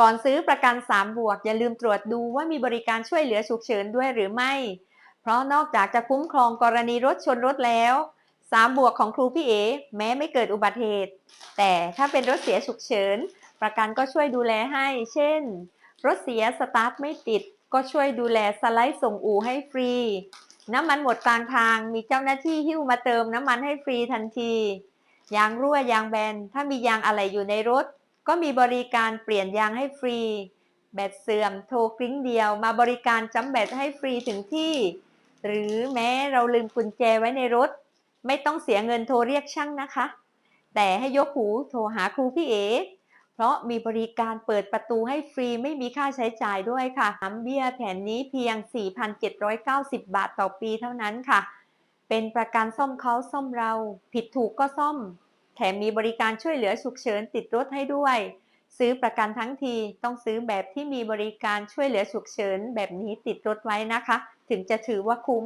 ก่อนซื้อประกัน 3 บวก อย่าลืมตรวจดูว่ามีบริการช่วยเหลือฉุกเฉินด้วยหรือไม่ เพราะนอกจากจะคุ้มครองกรณีรถชนรถแล้ว 3 บวกของครูพี่เอแม้ไม่เกิดอุบัติเหตุ แต่ถ้าเป็นรถเสียฉุกเฉิน ประกันก็ช่วยดูแลให้ เช่น รถเสียสตาร์ทไม่ติด ก็ช่วยดูแลสไลด์ส่งอู่ให้ฟรี น้ำมันหมดกลางทางมีเจ้าหน้าที่หิ้วมาเติมน้ำมันให้ฟรีทันที ยางรั่วยางแบน ถ้ามียางอะไหล่อยู่ในรถ ก็มีบริการเปลี่ยนยางให้ฟรี แบตเสื่อมโทรกริ้งเดียว มาบริการจำแบตให้ฟรีถึงที่ หรือแม้เราลืมกุญแจไว้ในรถ ไม่ต้องเสียเงินโทรเรียกช่างนะคะ แต่ให้ยกหูโทรหาครูพี่เอ๋เพราะมีบริการเปิดประตูให้ฟรีไม่มีค่าใช้จ่ายด้วยค่ะน้ำเบี้ยแผนนี้เพียง 4,790 บาทต่อปีเท่านั้นค่ะ เป็นประกันซ่อมเขาซ่อมเรา ผิดถูกก็ซ่อม แถมมีบริการช่วยเหลือฉุกเฉินติดรถให้ด้วย ซื้อประกันทั้งทีต้องซื้อแบบที่มีบริการช่วยเหลือฉุกเฉินแบบนี้ติดรถไว้นะคะ ถึงจะถือว่าคุ้ม